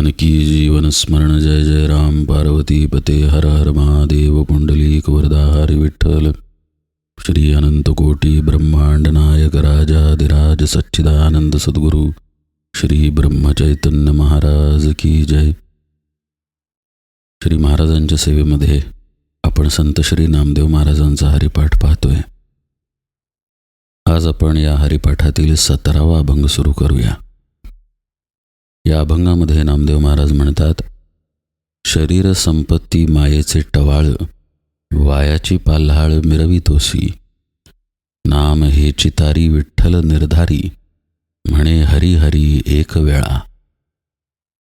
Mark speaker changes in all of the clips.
Speaker 1: जानकी जीवन स्मरण जय जय राम। पार्वती पते हर हर महादेव पुंडलीक वरदा हरी विठ्ठल। श्री अनंतकोटी ब्रह्मांड नायक राजाधिराज सच्चिदानंद सद्गुरू श्री ब्रह्मचैतन्य महाराज की जय। श्री महाराजांच्या सेवेमध्ये आपण संत श्री नामदेव महाराजांचा हरिपाठ पाहतोय. आज आपण या हरिपाठातील सतरावा अभंग सुरू करूया. या अभंगामध्ये नामदेव महाराज म्हणतात शरीर संपत्ती मायेचे टवाळ वायाची पाल्हाळ मिरवितोसी नाम हे चितारी विठ्ठल निर्धारी म्हणे हरी हरी एक वेळा.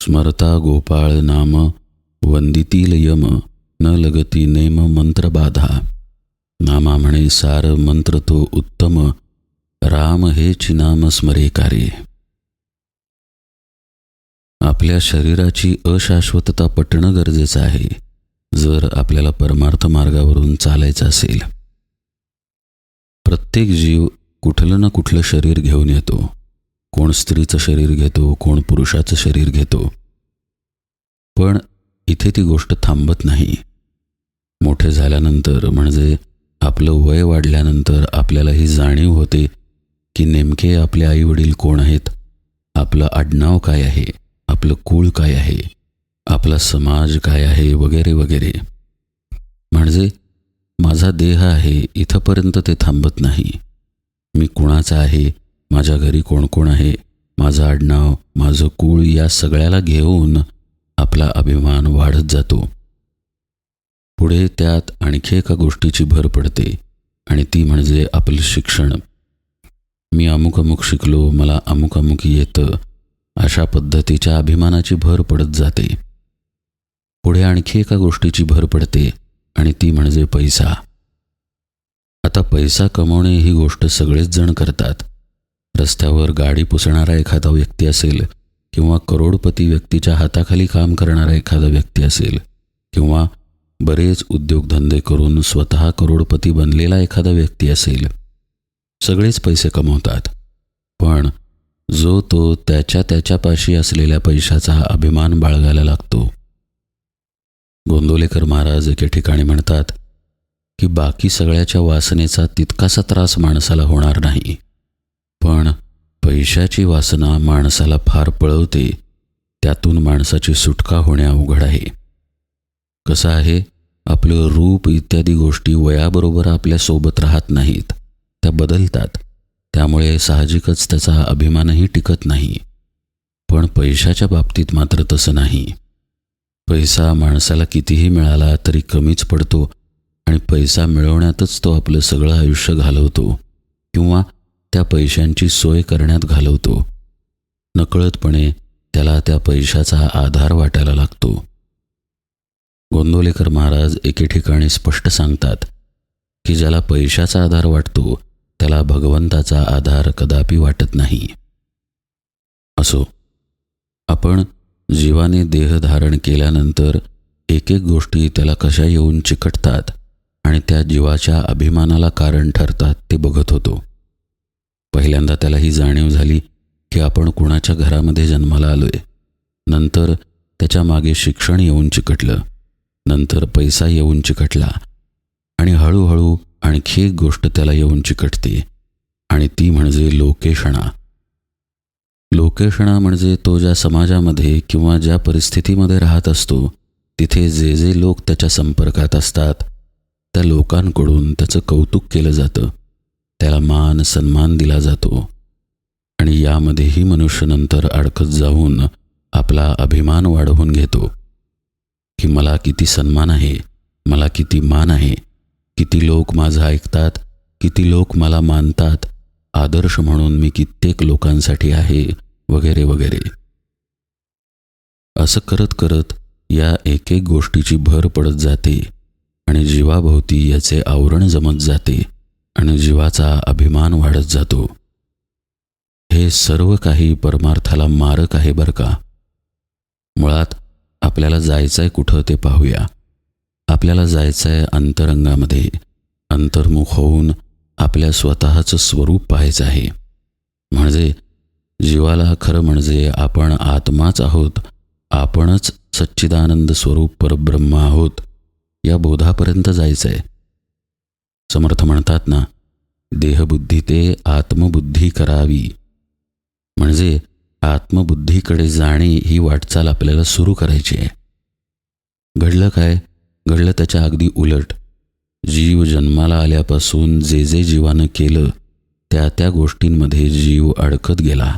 Speaker 1: स्मरता गोपाळ नाम वंदितील यम न लगती नेम मंत्र बाधा. नामा म्हणे सार मंत्र तो उत्तम राम हेची नाम स्मरेकारे. आपल्या शरीराची अशाश्वतता पटणं गरजेचं आहे जर आपल्याला परमार्थ मार्गावरून चालायचं असेल. प्रत्येक जीव कुठलं ना कुठलं शरीर घेऊन येतो. कोण स्त्रीचं शरीर घेतो कोण पुरुषाचं शरीर घेतो. पण इथे ती गोष्ट थांबत नाही. मोठे झाल्यानंतर म्हणजे आपलं वय वाढल्यानंतर आपल्याला ही जाणीव होते की नेमके आपले आईवडील कोण आहेत आपलं आडनाव काय आहे. आपलं कुळ काय आहे? आपला समाज काय आहे? वगैरे वगैरे. म्हणजे माझा देह आहे इथंपर्यंत ते थांबत नाही. मी कुणाचा आहे? माझ्या घरी कोण कोण आहे? माझं आडनाव माझं कुळ या सगळ्याला घेऊन आपला अभिमान वाढत जातो. पुढे त्यात आणखी एका गोष्टीची भर पडते आणि ती म्हणजे आपलं शिक्षण. मी अमुक अमुक शिकलो मला अमुक अमुक येतं अशा पद्धतीच्या अभिमानाची भर पडत जाते. पुढे आणखी एका गोष्टीची भर पडते आणि ती म्हणजे पैसा. आता पैसा कमवणे ही गोष्ट सगळेच जण करतात. रस्त्यावर गाडी पुसणारा एखादा व्यक्ती असेल किंवा करोडपती व्यक्तीच्या हाताखाली काम करणारा एखादा व्यक्ती असेल किंवा बरेच उद्योगधंदे करून स्वतः करोडपती बनलेला एखादा व्यक्ती असेल सगळेच पैसे कमवतात. पण जो तो त्याच्या त्याच्यापाशी असलेल्या पैशाचा अभिमान बाळगायला लागतो. गोंदोलेकर महाराज एके ठिकाणी म्हणतात की बाकी सगळ्याच्या वासनेचा तितकासा त्रास माणसाला होणार नाही. पण पैशाची वासना माणसाला फार पळवते त्यातून माणसाची सुटका होणे अवघड आहे. कसं आहे आपलं रूप इत्यादी गोष्टी वयाबरोबर आपल्यासोबत राहत नाहीत त्या बदलतात. त्यामुळे साहजिकच त्याचा अभिमानही टिकत नाही. पण पैशाच्या बाबतीत मात्र तसं नाही. पैसा माणसाला कितीही मिळाला तरी कमीच पडतो आणि पैसा मिळवण्यातच तो आपलं सगळं आयुष्य घालवतो किंवा त्या पैशांची सोय करण्यात घालवतो. नकळतपणे त्याला त्या पैशाचा आधार वाटायला लागतो. गोंदोलेकर महाराज एके ठिकाणी स्पष्ट सांगतात की ज्याला पैशाचा आधार वाटतो त्याला भगवंताचा आधार कदापि वाटत नाही. असो आपण जीवाने देह धारण केल्यानंतर एक एक गोष्टी त्याला कशा येऊन चिकटतात आणि त्या जीवाच्या अभिमानाला कारण ठरतात ते बघत होतो. पहिल्यांदा त्याला ही जाणीव झाली की आपण कुणाच्या घरामध्ये जन्माला आलोय. नंतर त्याच्यामागे शिक्षण येऊन चिकटलं. नंतर पैसा येऊन चिकटला. आणि हळूहळू आणखी एक गोष्ट त्याला येऊन चिकटते आणि ती म्हणजे लोकेशणा लोकेशणा म्हणजे तो ज्या समाजामध्ये किंवा ज्या परिस्थितीमध्ये राहत असतो तिथे जे जे लोक त्याच्या संपर्कात असतात त्या लोकांकडून त्याचं कौतुक केलं जातं त्याला मान सन्मान दिला जातो आणि यामध्येही मनुष्य नंतर अडकत जाऊन आपला अभिमान वाढवून घेतो की मला किती सन्मान आहे मला किती मान आहे किती लोक माझं ऐकतात किती लोक मला मानतात आदर्श म्हणून मी कित्येक लोकांसाठी आहे वगैरे वगैरे. असं करत करत या एक एक गोष्टीची भर पडत जाते आणि जीवाभोवती याचे आवरण जमत जाते आणि जीवाचा अभिमान वाढत जातो. हे सर्व काही परमार्थाला मारक आहे बरं का? मुळात आपल्याला जायचं आहे कुठं ते पाहूया. आपल्याला जायचं आहे अंतरंगामध्ये. अंतर्मुख होऊन आपल्या स्वतःचं स्वरूप पाहायचं आहे. म्हणजे जीवाला खरं म्हणजे आपण आत्माच आहोत आपणच सच्चिदानंद स्वरूप परब्रह्म आहोत या बोधापर्यंत जायचं आहे समर्थ म्हणतात ना देहबुद्धी ते आत्मबुद्धी करावी. म्हणजे आत्मबुद्धीकडे जाणे ही वाटचाल आपल्याला सुरू करायची आहे. घडलं काय? घडलं त्याच्या अगदी उलट. जीव जन्माला आल्यापासून जे जे जीवानं केलं त्या त्या गोष्टींमध्ये जीव अडकत गेला.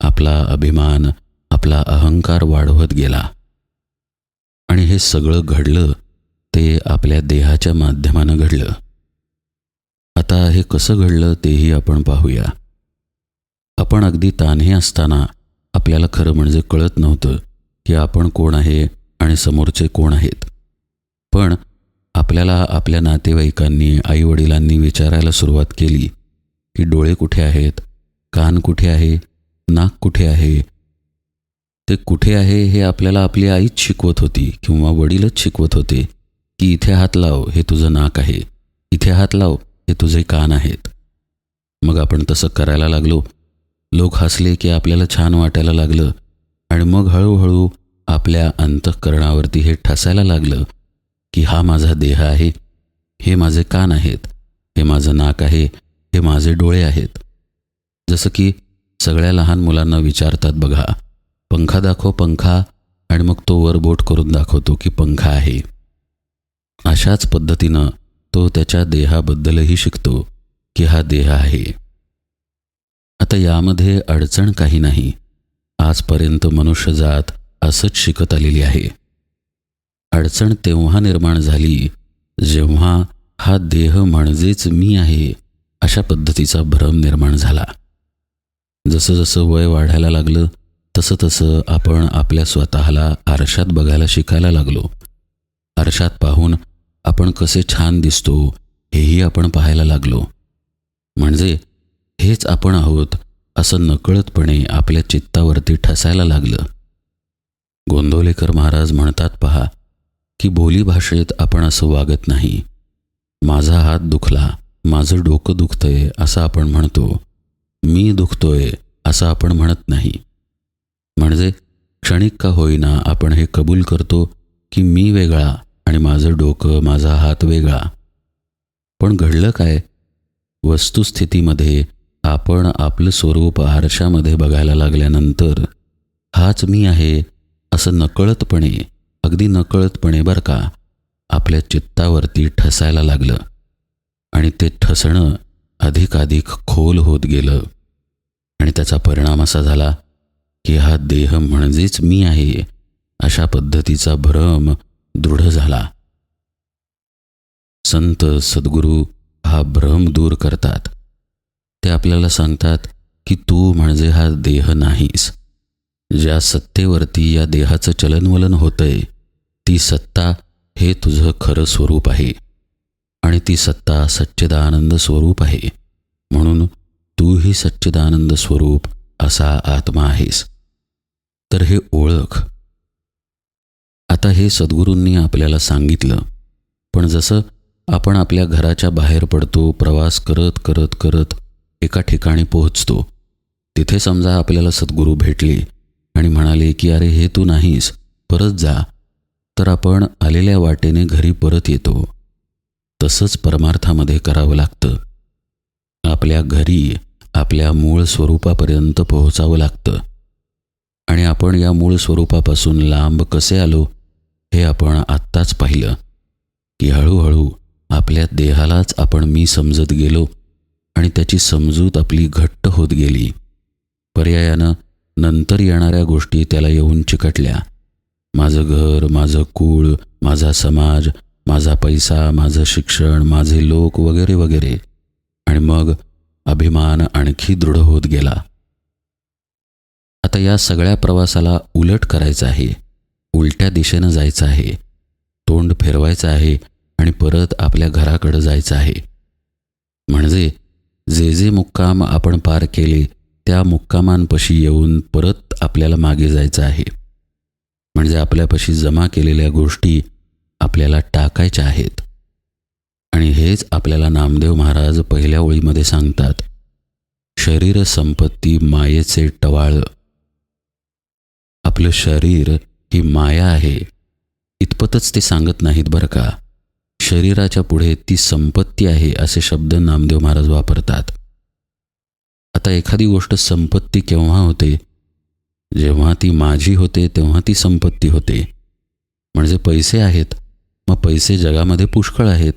Speaker 1: आपला अभिमान आपला अहंकार वाढवत गेला. आणि हे सगळं घडलं ते आपल्या देहाच्या माध्यमानं घडलं. आता हे कसं घडलं तेही आपण पाहूया. आपण अगदी तान्हे असताना आपल्याला खरं म्हणजे कळत नव्हतं की आपण कोण आहे आणि समोरचे कोण आहेत. पण आपल्याला आपल्या नातेवाईकांनी आईवडिलांनी विचारायला सुरुवात केली की डोळे कुठे आहेत? कान कुठे आहे? नाक कुठे आहे? ते कुठे आहे हे आपल्याला आपली आईच शिकवत होती किंवा वडीलच शिकवत होते की इथे हात लाव हे तुझं नाक आहे. इथे हात लाव हे तुझे कान आहेत. मग आपण तसं करायला लागलो. लोक हसले की आपल्याला छान वाटायला लागलं आणि मग हळूहळू आपल्या अंतःकरणावरती हे ठसायला लागलं. की हा माझा देह आहे हे माझे कान आहेत हे माझं नाक आहे हे माझे डोळे आहेत. जसं की सगळ्या लहान मुलांना विचारतात बघा पंखा दाखव पंखा आणि मग तो वर बोट करून दाखवतो की पंखा आहे. अशाच पद्धतीनं तो त्याच्या देहाबद्दलही शिकतो की हा देह आहे. आता यामध्ये अडचण काही नाही. आजपर्यंत मनुष्यजात असंच शिकत आलेली आहे. अडचण तेव्हा निर्माण झाली जेव्हा हा देह म्हणजेच मी आहे अशा पद्धतीचा भ्रम निर्माण झाला. जसं जसं वय वाढायला लागलं तसं तसं आपण आपल्या स्वतःला आरशात बघायला शिकायला लागलो. आरशात पाहून आपण कसे छान दिसतो हेही आपण पाहायला लागलो. म्हणजे हेच आपण आहोत असं नकळतपणे आपल्या चित्तावरती ठसायला लागलं. गोंदवलेकर महाराज म्हणतात पहा की बोलीभाषेत आपण असं वागत नाही. माझा हात दुखला माझं डोकं दुखतंय असं आपण म्हणतो. मी दुखतोय असं आपण म्हणत नाही. म्हणजे क्षणिक का होईना आपण हे कबूल करतो की मी वेगळा आणि माझं डोकं माझा हात वेगळा. पण घडलं काय? वस्तुस्थितीमध्ये आपण आपलं स्वरूप आरशामध्ये बघायला लागल्यानंतर हाच मी आहे असं नकळतपणे अगदी नकळतपणे बरं का आपल्या चित्तावरती ठसायला लागलं. आणि ते ठसणं अधिकाधिक खोल होत गेलं. आणि त्याचा परिणाम असा झाला की हा देह म्हणजेच मी आहे अशा पद्धतीचा भ्रम दृढ झाला. संत सद्गुरू हा भ्रम दूर करतात. ते आपल्याला सांगतात की तू म्हणजे हा देह नाहीस. ज्या सत्तेवरती या देहाचं चलनवलन होतंय ती सत्ता हे तुझं खरं स्वरूप आहे. आणि ती सत्ता सच्चिदानंद स्वरूप आहे. म्हणून तूही सच्चिदानंद स्वरूप असा आत्मा आहेस. तर हे ओळख. आता हे सद्गुरूंनी आपल्याला सांगितलं. पण जसं आपण आपल्या घराच्या बाहेर पडतो प्रवास करत करत करत एका ठिकाणी पोहोचतो तिथे समजा आपल्याला सद्गुरू भेटले आणि म्हणाले की अरे हे तू नाहीस परत जा तर आपण आलेल्या वाटेने घरी परत येतो. तसंच परमार्थामध्ये करावं लागतं. आपल्या घरी आपल्या मूळ स्वरूपापर्यंत पोहोचावं लागतं. आणि आपण या मूळ स्वरूपापासून लांब कसे आलो हे आपण आत्ताच पाहिलं. की हळूहळू आपल्या देहालाच आपण मी समजत गेलो आणि त्याची समजूत आपली घट्ट होत गेली. पर्यायानं नंतर येणाऱ्या गोष्टी त्याला येऊन चिकटल्या. माझं घर माझं कुळ माझा समाज माझा पैसा माझं शिक्षण माझे लोक वगैरे वगैरे. आणि मग अभिमान आणखी दृढ होत गेला. आता या सगळ्या प्रवासाला उलट करायचं आहे. उलट्या दिशेनं जायचं आहे. तोंड फिरवायचं आहे आणि परत आपल्या घराकडं जायचं आहे. म्हणजे जे जे मुक्काम आपण पार केले त्या मुक्कामांपशी येऊन परत आपल्याला मागे जायचं आहे. म्हणजे आपल्यापाशी जमा केलेल्या गोष्टी आपल्याला टाकायच्या आहेत. आणि हेच आपल्याला नामदेव महाराज पहिल्या ओळीमध्ये सांगतात शरीर संपत्ती मायेचे टवाळ. आपलं शरीर ही माया आहे. इतपतच ते सांगत नाहीत बरं का. शरीराच्या पुढे ती संपत्ती आहे असे शब्द नामदेव महाराज वापरतात. आता एखादी गोष्ट संपत्ती केव्हा होते? जेव्हा ती माझी होते तेव्हा ती संपत्ती होते. म्हणजे पैसे आहेत मग पैसे जगामध्ये पुष्कळ आहेत.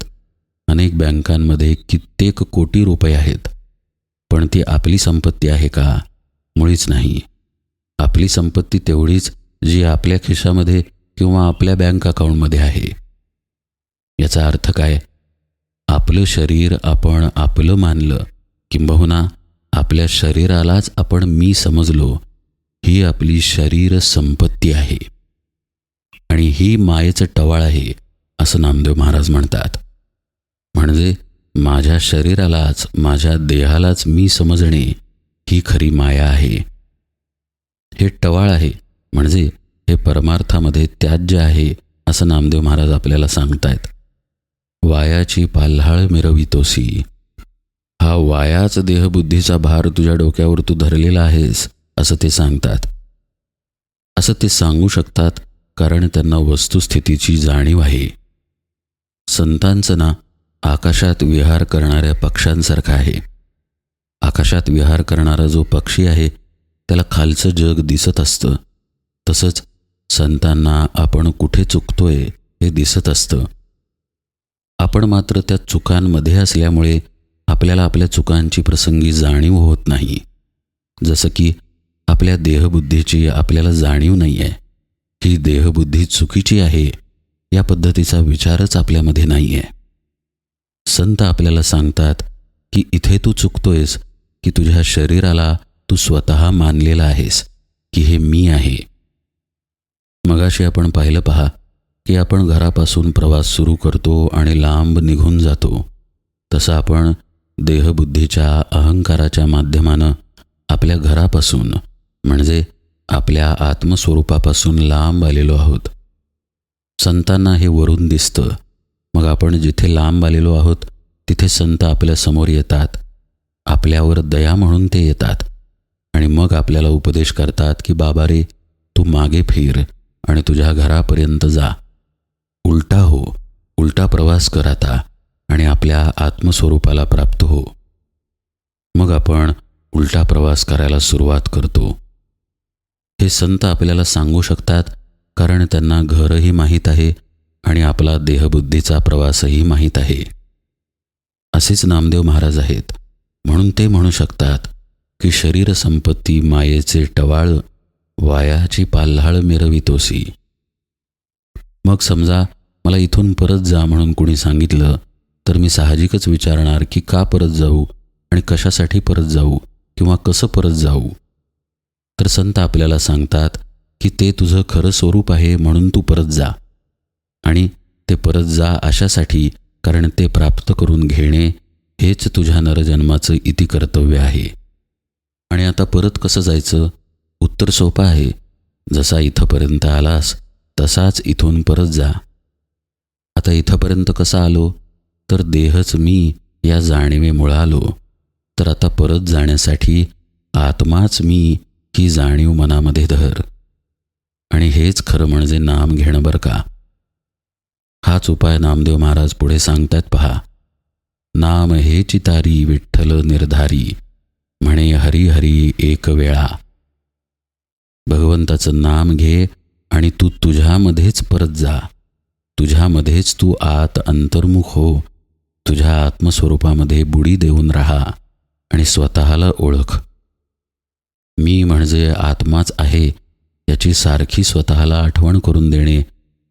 Speaker 1: अनेक बँकांमध्ये कित्येक कोटी रुपये आहेत. पण ती आपली संपत्ती आहे का? मुळीच नाही. आपली संपत्ती तेवढीच जी आपल्या खिशामध्ये किंवा आपल्या बँक अकाउंटमध्ये आहे. याचा अर्थ काय? आपलं शरीर आपण आपलं मानलं. किंबहुना आपल्या शरीरालाच आपण मी समजलो. ही आपली शरीर संपत्ती आहे. आणि ही मायेचं टवाळ आहे असं नामदेव महाराज म्हणतात. म्हणजे माझ्या शरीरालाच माझ्या देहालाच मी समजणे ही खरी माया आहे. हे टवाळ आहे म्हणजे हे परमार्थामध्ये त्याज्य आहे असं नामदेव महाराज आपल्याला सांगतायत. वायाची पाल्हाळ मिरवितोसी. हा वायाच देहबुद्धीचा भार तुझ्या डोक्यावर तू धरलेला आहेस असं ते सांगतात. असं ते सांगू शकतात कारण त्यांना वस्तुस्थितीची जाणीव आहे. संतांचं ना आकाशात विहार करणाऱ्या पक्ष्यांसारखं आहे. आकाशात विहार करणारा जो पक्षी आहे त्याला खालचं जग दिसत असतं. तसंच संतांना आपण कुठे चुकतोय हे दिसत असतं. आपण मात्र त्या चुकांमध्ये असल्यामुळे आपल्याला आपल्या चुकांची प्रसंगी जाणीव होत नाही. जसं की आपल्या देहबुद्धीची आपल्याला जाणीव नाही आहे ही देहबुद्धी चुकीची आहे या पद्धतीचा विचारच आपल्यामध्ये नाही आहे संत आपल्याला सांगतात की इथे तू चुकतोयस की तुझ्या शरीराला तू स्वतः मानलेला आहेस की हे मी आहे. मगाशी आपण पाहिलं पहा की आपण घरापासून प्रवास सुरू करतो आणि लांब निघून जातो. तसं आपण देहबुद्धीच्या अहंकाराच्या माध्यमानं आपल्या घरापासून म्हणजे आपल्या आत्मस्वरूपापासून लांब आलेलो आहोत. संतांना हे वरून दिसतं. मग आपण जिथे लांब आलेलो आहोत तिथे संत आपल्यासमोर येतात. आपल्यावर दया म्हणून ते येतात. आणि मग आपल्याला उपदेश करतात की बाबा रे तू मागे फिर आणि तुझ्या घरापर्यंत जा. उलटा हो उलटा प्रवास कर आता आणि आपल्या आत्मस्वरूपाला प्राप्त हो. मग आपण उलटा प्रवास करायला सुरुवात करतो. हे संत आपल्याला सांगू शकतात कारण त्यांना घरही माहीत आहे आणि आपला देहबुद्धीचा प्रवासही माहीत आहे. असेच नामदेव महाराज आहेत. म्हणून ते म्हणू शकतात की शरीर संपत्ती मायेचे टवाळ वायाची पाल्हाळ मिरवितोसी. मग समजा मला इथून परत जा म्हणून कुणी सांगितलं तर मी साहजिकच विचारणार की का परत जाऊ आणि कशासाठी परत जाऊ किंवा कसं परत जाऊ? तर संत आपल्याला सांगतात की ते तुझं खरं स्वरूप आहे म्हणून तू परत जा. आणि ते परत जा अशासाठी कारण ते प्राप्त करून घेणे हेच तुझ्या नरजन्माचं इति कर्तव्य आहे. आणि आता परत कसं जायचं? उत्तर सोपं आहे. जसा इथंपर्यंत आलास तसाच इथून परत जा. आता इथंपर्यंत कसा आलो? तर देहच मी या जाणीवेमुळं आलो. तर आता परत जाण्यासाठी आत्माच मी ही जाणीव मनामध्ये धर. आणि हेच खरं म्हणजे नाम घेणं बरं का? हाच उपाय नामदेव महाराज पुढे सांगतात पहा. नाम हे चितारी विठ्ठल निर्धारी म्हणे हरी हरी एक वेळा. भगवंताचं नाम घे आणि तू तुझ्यामध्येच परत जा. तुझ्यामध्येच तू आत अंतर्मुख हो. तुझ्या आत्मस्वरूपामध्ये बुडी देऊन राहा आणि स्वतःला ओळख. मी म्हणजे आत्माच आहे याची सारखी स्वतःला आठवण करून देणे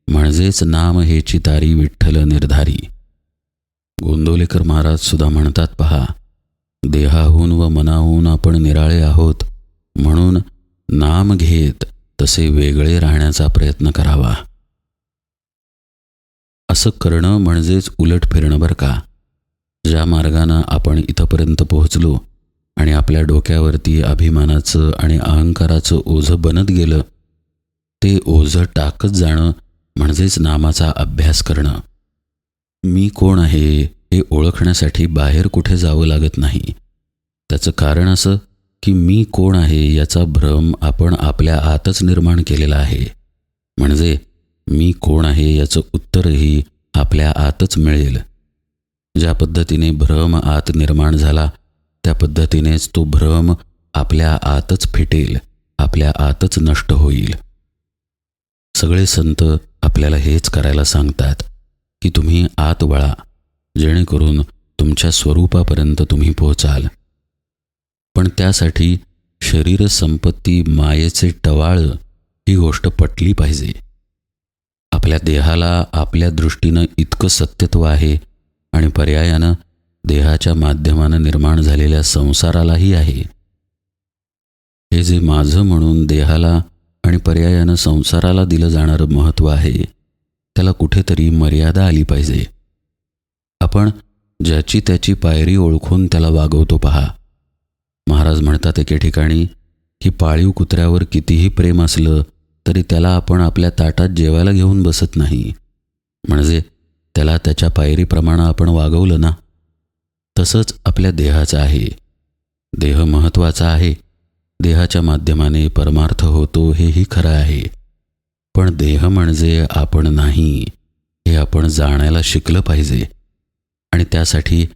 Speaker 1: म्हणजेच नाम हे चितारी विठ्ठल निर्धारी. गोंदवलेकर महाराज सुद्धा म्हणतात पहा देहाहून व मनाहून आपण निराळे आहोत म्हणून नाम घेत तसे वेगळे राहण्याचा प्रयत्न करावा. असं करणं म्हणजेच उलट फिरणं बरं का? ज्या मार्गानं आपण इथंपर्यंत पोहोचलो आणि आपल्या डोक्यावरती अभिमानाचं आणि अहंकाराचं ओझं बनत गेलं ते ओझं टाकत जाणं म्हणजेच नामाचा अभ्यास करणं. मी कोण आहे हे ओळखण्यासाठी बाहेर कुठे जावं लागत नाही. त्याचं कारण असं की मी कोण आहे याचा भ्रम आपण आपल्या आतच निर्माण केलेला आहे. म्हणजे मी कोण आहे याचं उत्तरही आपल्या आतच मिळेल. ज्या पद्धतीने भ्रम आत निर्माण झाला त्या पद्धतीनेच तो भ्रम आपल्या आतच फिटेल आपल्या आतच नष्ट होईल. सगळे संत आपल्याला हेच करायला सांगतात की तुम्ही आत वळा जेणेकरून तुमच्या स्वरूपापर्यंत तुम्ही पोहोचाल. पण त्यासाठी शरीर संपत्ती मायेचे टवाळ ही गोष्ट पटली पाहिजे. आपल्या देहाला आपल्या दृष्टीनं इतकं सत्यत्व आहे आणि पर्यायानं देहाच्या माध्यमानं निर्माण झालेल्या संसारालाही आहे. हे जे माझं म्हणून देहाला आणि पर्यायानं संसाराला दिलं जाणारं महत्त्व आहे त्याला कुठेतरी मर्यादा आली पाहिजे. आपण ज्याची त्याची पायरी ओळखून त्याला वागवतो पहा. महाराज म्हणतात एके ठिकाणी की पाळीव कुत्र्यावर कितीही प्रेम असलं तरी त्याला आपण आपल्या ताटात जेवायला घेऊन बसत नाही. म्हणजे त्याला त्याच्या पायरीप्रमाणे आपण वागवलं ना? तसंच आपल्या देहाचं आहे. देह महत्त्वाचा आहे. देहाच्या माध्यमाने परमार्थ होतो हेही खरं आहे. पण देह म्हणजे आपण नाही हे आपण जाणायला शिकलं पाहिजे. आणि त्यासाठी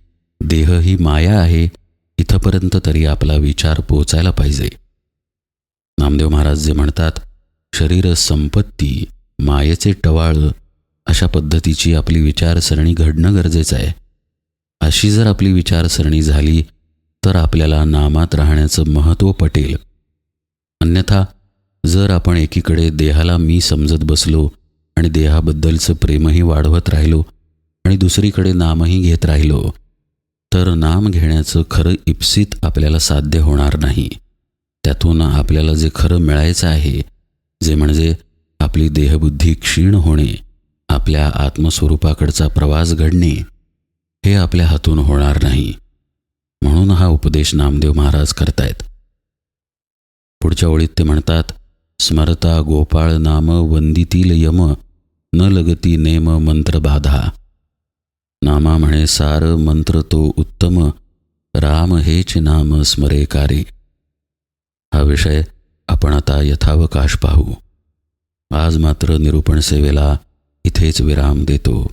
Speaker 1: देह ही माया आहे इथंपर्यंत तरी आपला विचार पोचायला पाहिजे. नामदेव महाराज जे म्हणतात शरीर संपत्ती मायेचे टवाळ अशा पद्धतीची आपली विचारसरणी घडणं गरजेचं आहे. अशी जर आपली विचारसरणी झाली तर आपल्याला नामात राहण्याचं महत्त्व पटेल. अन्यथा जर आपण एकीकडे देहाला मी समजत बसलो आणि देहाबद्दलचं प्रेमही वाढवत राहिलो आणि दुसरीकडे नामही घेत राहिलो तर नाम घेण्याचं खरं इप्सित आपल्याला साध्य होणार नाही. त्यातून आपल्याला जे खरं मिळायचं आहे जे म्हणजे आपली देहबुद्धी क्षीण होणे आपल्या आत्मस्वरूपाकडचा प्रवास घडणे हे आपल्या हातून होणार नाही. म्हणून हा उपदेश नामदेव महाराज करतायत. पुढच्या ओळीत ते म्हणतात स्मरता गोपाळ नाम वंदितील यम न लगती नेम मंत्र बाधा. नामा म्हणे सार मंत्र तो उत्तम राम हेच नाम स्मरेकारी हा विषय आपण आता यथावकाश पाहू. आज मात्र निरूपण सेवेला इथेच विराम देतो.